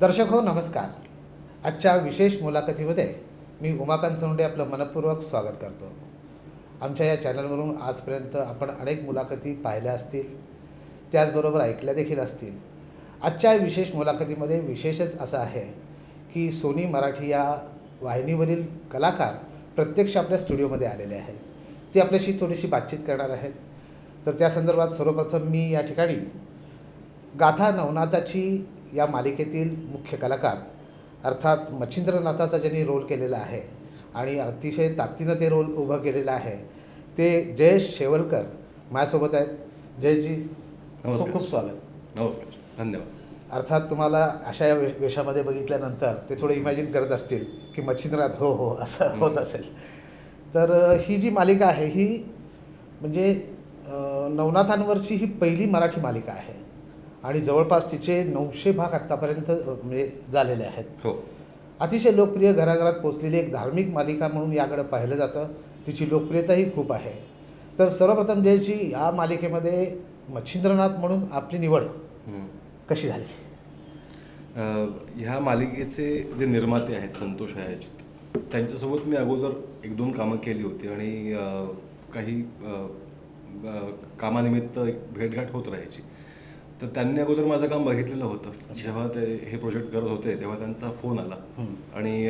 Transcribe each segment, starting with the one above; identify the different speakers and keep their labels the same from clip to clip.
Speaker 1: दर्शक हो नमस्कार. आजच्या विशेष मुलाखतीमध्ये मी उमाकांत चौंडे आपलं मनपूर्वक स्वागत करतो. आमच्या या चॅनलवरून आजपर्यंत आपण अनेक मुलाखती पाहिल्या असतील त्याचबरोबर ऐकल्या देखील असतील. आजच्या विशेष मुलाखतीमध्ये विशेषच असं आहे की सोनी मराठी या वाहिनीवरील कलाकार प्रत्यक्ष आपल्या स्टुडिओमध्ये आलेले आहेत. ते आपल्याशी थोडीशी बातचीत करणार आहेत. तर त्या संदर्भात सर्वप्रथम मी या ठिकाणी गाथा नवनाथाची या मालिकेतील मुख्य कलाकार अर्थात मच्छिंद्रनाथाचा ज्यांनी रोल केलेला आहे आणि अतिशय ताकदीनं ते रोल उभं केलेलं आहे ते जयेश शेवलकर माझ्यासोबत आहेत. जयेशजी खूप
Speaker 2: नमस्कार.
Speaker 1: खूप स्वागत.
Speaker 2: नमस्कार. धन्यवाद.
Speaker 1: अर्थात तुम्हाला अशा या वेशामध्ये बघितल्यानंतर ते थोडं इमॅजिन करत असतील की मच्छिंद्रनाथ हो हो असं होत असेल. तर ही जी मालिका आहे ही म्हणजे नवनाथांवरची ही पहिली मराठी मालिका आहे. आणि जवळपास तिचे नऊशे भाग आत्तापर्यंत म्हणजे झालेले आहेत.
Speaker 2: हो.
Speaker 1: अतिशय लोकप्रिय घराघरात पोचलेली एक धार्मिक मालिका म्हणून याकडे पाहिलं जातं. तिची लोकप्रियताही खूप आहे. तर सर्वप्रथम जयची या मालिकेमध्ये मच्छिंद्रनाथ म्हणून आपली निवड. कशी झाली?
Speaker 2: ह्या मालिकेचे जे निर्माते आहेत संतोष अयाचित त्यांच्यासोबत मी अगोदर एक दोन कामं केली होती आणि काही कामानिमित्त एक भेटगाठ होत राहायची. तर त्यांनी अगोदर माझं काम बघितलेलं होतं. जेव्हा ते हे प्रोजेक्ट करत होते तेव्हा त्यांचा फोन आला. आणि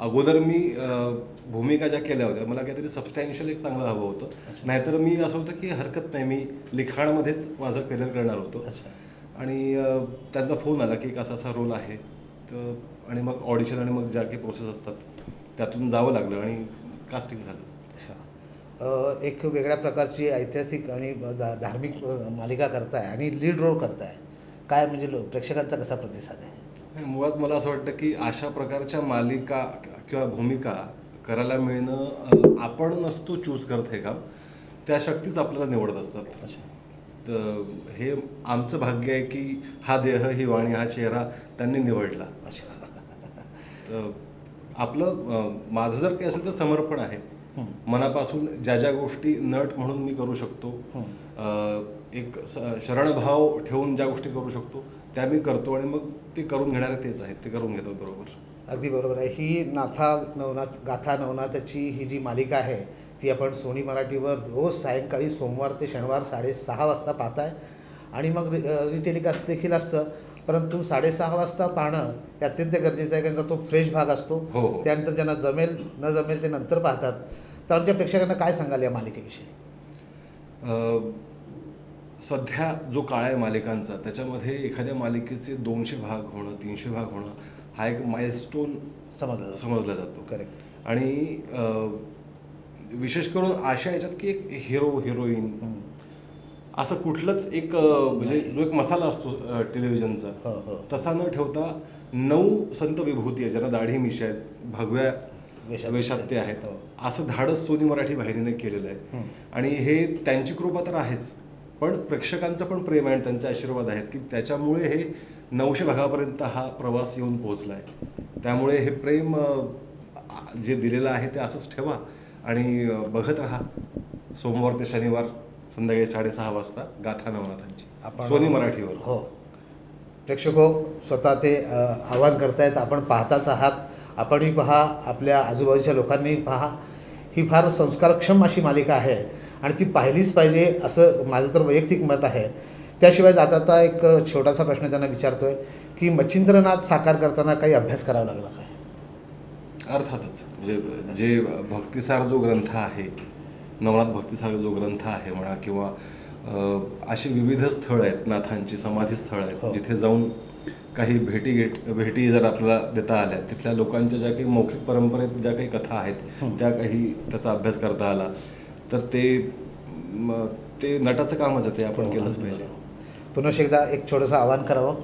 Speaker 2: अगोदर मी भूमिका ज्या केल्या होत्या मला काहीतरी सबस्टॅन्शियल एक चांगलं हवं होतं. नाहीतर मी असं होतं की हरकत नाही मी लिखाणामध्येच माझं करिअर करणार होतो.
Speaker 1: अच्छा.
Speaker 2: आणि त्यांचा फोन आला की एक असा असा रोल आहे. तर आणि मग ऑडिशन आणि मग ज्या काही प्रोसेस असतात त्यातून जावं लागलं आणि कास्टिंग झालं.
Speaker 1: एक वेगळ्या प्रकारची ऐतिहासिक आणि धा धार्मिक मालिका करताय आणि लीड रोल करताय. काय म्हणजे लो प्रेक्षकांचा कसा प्रतिसाद आहे?
Speaker 2: मुळात मला असं वाटतं की अशा प्रकारच्या मालिका किंवा भूमिका करायला मिळणं आपण नसतो चूज करत हे काम. त्या शक्तीच आपल्याला निवडत असतात.
Speaker 1: अच्छा.
Speaker 2: तर हे आमचं भाग्य आहे की हा देह ही वाणी हा चेहरा त्यांनी निवडला.
Speaker 1: अच्छा.
Speaker 2: तर आपलं माझं जर काही असेल तर समर्पण आहे. मनापासून ज्या ज्या गोष्टी नट म्हणून मी करू शकतो एक शरणभाव ठेवून ज्या गोष्टी करू शकतो त्या मी करतो आणि मग ते करून घेणारे तेच आहेत ते करून घेतात बरोबर.
Speaker 1: अगदी बरोबर आहे. ही नाथा नवनाथ गाथा नवनाथाची ही जी मालिका आहे ती आपण सोनी मराठीवर रोज सायंकाळी सोमवार ते शनिवार साडेसहा वाजता पाहताय. आणि मग रि रिटेलिकास्ट देखील असतं परंतु साडेसहा वाजता पाहणं हे अत्यंत गरजेचं आहे कारण का तो फ्रेश भाग असतो.
Speaker 2: हो, हो.
Speaker 1: त्यानंतर ज्यांना जमेल न जमेल ते नंतर पाहतात. तर आमच्या प्रेक्षकांना काय सांगाल या मालिकेविषयी?
Speaker 2: सध्या जो काळ आहे मालिकांचा त्याच्यामध्ये एखाद्या मालिकेचे दोनशे भाग होणं तीनशे भाग होणं हा एक माइलस्टोन
Speaker 1: समजलं.
Speaker 2: समजला जातो.
Speaker 1: करेक्ट
Speaker 2: आणि विशेष करून अशा याच्यात की एक हिरो हिरोईन असं कुठलंच एक म्हणजे जो एक मसाला असतो टेलिव्हिजनचा
Speaker 1: हो हो.
Speaker 2: तसा न ठेवता नऊ संत विभूती आहेत ज्यांना दाढी मिशी आहेत भगव्या
Speaker 1: वेशात
Speaker 2: ते आहेत.
Speaker 1: हो.
Speaker 2: असं धाडस सोनी मराठी वाहिनीने केलेलं आहे. आणि हे त्यांची कृपा तर आहेच. पण प्रेक्षकांचं पण प्रेम आहे आणि त्यांचे आशीर्वाद आहेत की त्याच्यामुळे हे नऊशे भागापर्यंत हा प्रवास येऊन पोहोचला आहे त्यामुळे हे प्रेम जे दिलेलं आहे ते असंच ठेवा आणि बघत राहा. सोमवार ते शनिवार संध्याकाळी साडेसहा वाजता गाथा नवनाथांची.
Speaker 1: आपण
Speaker 2: सोनी मराठीवर.
Speaker 1: हो. प्रेक्षक हो स्वतः ते आवाहन करतायत. आपण पाहताच आहात. आपणही पहा आपल्या आजूबाजूच्या लोकांनीही पहा. ही फार संस्कारक्षम अशी मालिका आहे आणि ती पाहिलीच पाहिजे असं माझं तर वैयक्तिक मत आहे. त्याशिवाय जाता आता एक छोटासा प्रश्न त्यांना विचारतोय की मच्छिंद्रनाथ साकार करताना काही अभ्यास करावा लागला काय?
Speaker 2: अर्थातच. म्हणजे जे भक्तिसार जो ग्रंथ आहे नवनाथ भक्तिसार जो ग्रंथ आहे म्हणा किंवा अशी विविध स्थळं आहेत नाथांची समाधी स्थळं
Speaker 1: हो.
Speaker 2: आहेत जिथे जाऊन काही भेटी गेट भेटी जर आपल्याला देता आल्या तिथल्या लोकांच्या ज्या काही मौखिक परंपरेत ज्या काही कथा आहेत त्या काही त्याचा अभ्यास करता आला तर ते ते नटाचं कामच आहे ते आपण केलंच पाहिजे.
Speaker 1: पुन्हा एकदा एक छोटंसं आवाहन करावं.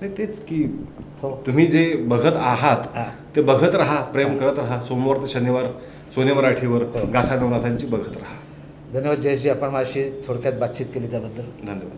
Speaker 2: ते तेच की
Speaker 1: हो.
Speaker 2: तुम्ही जे बघत आहात
Speaker 1: हा.
Speaker 2: ते बघत राहा प्रेम करत राहा सोमवार ते शनिवार सोने मराठीवर
Speaker 1: हो.
Speaker 2: गाथा नवनाथांची बघत राहा.
Speaker 1: धन्यवाद जयेशजी आपण माझी थोडक्यात बातचीत केली त्याबद्दल.
Speaker 2: धन्यवाद.